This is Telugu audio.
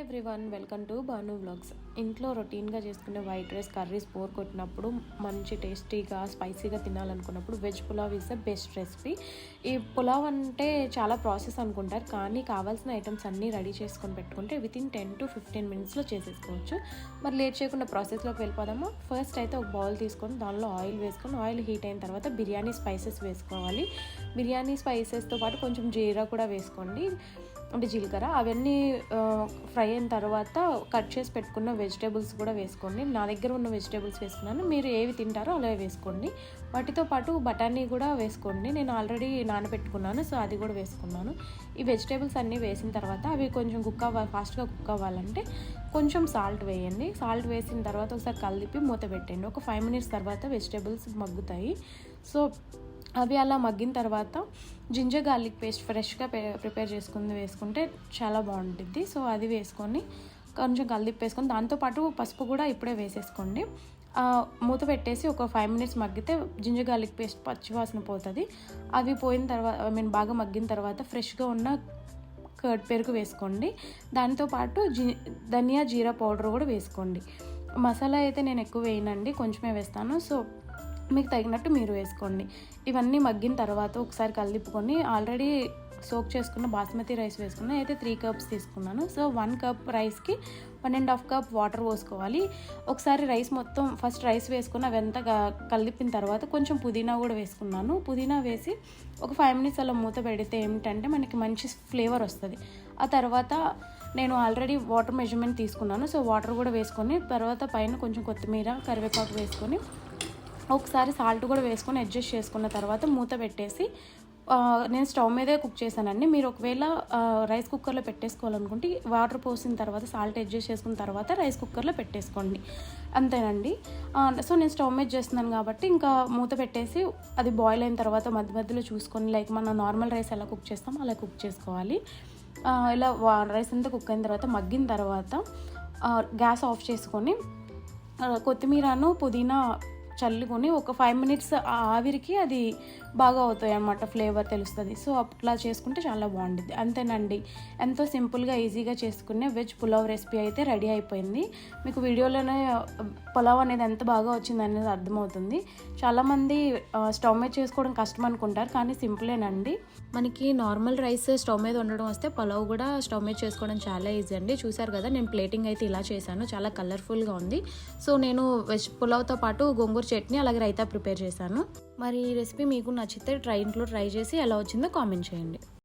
Everyone welcome to Banu blogs ఇంట్లో రొటీన్గా చేసుకునే వైట్ రైస్ కర్రీస్ బోర్ కొట్టినప్పుడు మంచి టేస్టీగా స్పైసీగా తినాలనుకున్నప్పుడు veg pulao is the best recipe ఈ పులావ్ అంటే చాలా ప్రాసెస్ అనుకుంటారు కానీ కావాల్సిన ఐటమ్స్ అన్నీ రెడీ చేసుకొని పెట్టుకుంటే within ten to fifteen మినిట్స్లో చేసేసుకోవచ్చు. మరి లేట్ చేయకుండా ప్రాసెస్లోకి వెళ్ళిపోదాము. ఫస్ట్ అయితే ఒక బౌల్ తీసుకొని దానిలో ఆయిల్ వేసుకొని ఆయిల్ హీట్ అయిన తర్వాత బిర్యానీ స్పైసెస్ వేసుకోవాలి. బిర్యానీ స్పైసెస్తో పాటు కొంచెం జీరా కూడా వేసుకోండి. అంటే జీలకర్ర అవన్నీ ఫ్రై అయిన తర్వాత కట్ చేసి పెట్టుకున్న వెజిటేబుల్స్ కూడా వేసుకోండి. నా దగ్గర ఉన్న వెజిటేబుల్స్ వేసుకున్నాను. మీరు ఏవి తింటారో అలా వేసుకోండి. వాటితో పాటు బఠానీ కూడా వేసుకోండి. నేను ఆల్రెడీ నానబెట్టుకున్నాను సో అది కూడా వేసుకున్నాను. ఈ వెజిటేబుల్స్ అన్నీ వేసిన తర్వాత అవి కొంచెం కుక్ అవ్వాలి ఫాస్ట్గా కుక్ అవ్వాలంటే కొంచెం సాల్ట్ వేయండి. సాల్ట్ వేసిన తర్వాత ఒకసారి కలిపి మూత పెట్టండి. ఒక ఫైవ్ మినిట్స్ తర్వాత వెజిటేబుల్స్ మగ్గుతాయి. సో అవి అలా మగ్గిన తర్వాత జింజర్ గార్లిక్ పేస్ట్ ఫ్రెష్గా ప్రిపేర్ చేసుకుంది వేసుకుంటే చాలా బాగుంటుంది. సో అది వేసుకొని కొంచెం కలిపి వేసుకొని దాంతోపాటు పసుపు కూడా ఇప్పుడే వేసేసుకోండి. మూత పెట్టేసి ఒక ఫైవ్ మినిట్స్ మగ్గితే జింజర్ గార్లిక్ పేస్ట్ పచ్చివాసన పోతుంది. అవి పోయిన తర్వాత ఐ మీన్ బాగా మగ్గిన తర్వాత ఫ్రెష్గా ఉన్న కర్డ్ పెరుగు వేసుకోండి. దాంతోపాటు జీ ధనియా జీరా పౌడర్ కూడా వేసుకోండి. మసాలా అయితే నేను ఎక్కువ వేయనండి కొంచెమే వేస్తాను. సో మీకు తగినట్టు మీరు వేసుకోండి. ఇవన్నీ మగ్గిన తర్వాత ఒకసారి కలిపుకొని ఆల్రెడీ సోక్ చేసుకున్న బాస్మతి రైస్ వేసుకున్నా అయితే త్రీ కప్స్ తీసుకున్నాను. సో వన్ కప్ రైస్కి one and half cup water పోసుకోవాలి. ఒకసారి రైస్ మొత్తం ఫస్ట్ రైస్ వేసుకుని అవంతా కలిపిన తర్వాత కొంచెం పుదీనా కూడా వేసుకున్నాను. పుదీనా వేసి ఒక ఫైవ్ మినిట్స్ అలా మూత పెడితే ఏమిటంటే మనకి మంచి ఫ్లేవర్ వస్తుంది. ఆ తర్వాత నేను ఆల్రెడీ వాటర్ మెజర్మెంట్ తీసుకున్నాను. సో వాటర్ కూడా వేసుకొని తర్వాత పైన కొంచెం కొత్తిమీర కరివేపాకు వేసుకొని ఒకసారి సాల్ట్ కూడా వేసుకొని అడ్జస్ట్ చేసుకున్న తర్వాత మూత పెట్టేసి నేను స్టవ్ మీదే కుక్ చేశానండి. మీరు ఒకవేళ రైస్ కుక్కర్లో పెట్టేసుకోవాలనుకుంటే వాటర్ పోసిన తర్వాత సాల్ట్ అడ్జస్ట్ చేసుకున్న తర్వాత రైస్ కుక్కర్లో పెట్టేసుకోండి. అంతేనండి. సో నేను స్టవ్ మీద చేస్తున్నాను కాబట్టి ఇంకా మూత పెట్టేసి అది బాయిల్ అయిన తర్వాత మధ్య మధ్యలో చూసుకొని లైక్ మనం నార్మల్ రైస్ ఎలా కుక్ చేస్తామో అలా కుక్ చేసుకోవాలి. ఇలా వా- రైస్ అంతా కుక్ అయిన తర్వాత మగ్గిన తర్వాత గ్యాస్ ఆఫ్ చేసుకొని కొత్తిమీరను పుదీనా చల్లుకొని ఒక ఫైవ్ మినిట్స్ ఆవిరికి అది బాగా అవుతాయి అన్నమాట ఫ్లేవర్ తెలుస్తుంది. సో అట్లా చేసుకుంటే చాలా బాగుంటుంది అంతేనండి. ఎంతో సింపుల్గా ఈజీగా చేసుకునే వెజ్ పులావ్ రెసిపీ అయితే రెడీ అయిపోయింది. మీకు వీడియోలోనే పులావ్ అనేది ఎంత బాగా వచ్చింది అనేది అర్థమవుతుంది. చాలామంది స్టవ్ మీద చేసుకోవడం కష్టం అనుకుంటారు కానీ సింపులేనండి మనకి నార్మల్ రైస్ స్టవ్ మీద ఉండడం వస్తే పులావ్ కూడా స్టవ్ మీద చేసుకోవడం చాలా ఈజీ అండి. చూసారు కదా నేను ప్లేటింగ్ అయితే ఇలా చేశాను. చాలా కలర్ఫుల్గా ఉంది. సో నేను వెజ్ పులావ్తో పాటు గోంగూర చట్నీ అలాగే రైతా ప్రిపేర్ చేశాను. మరి ఈ రెసిపీ మీకు నచ్చితే ట్రై ఇంట్లో ట్రై చేసి ఎలా వచ్చిందో కామెంట్ చేయండి.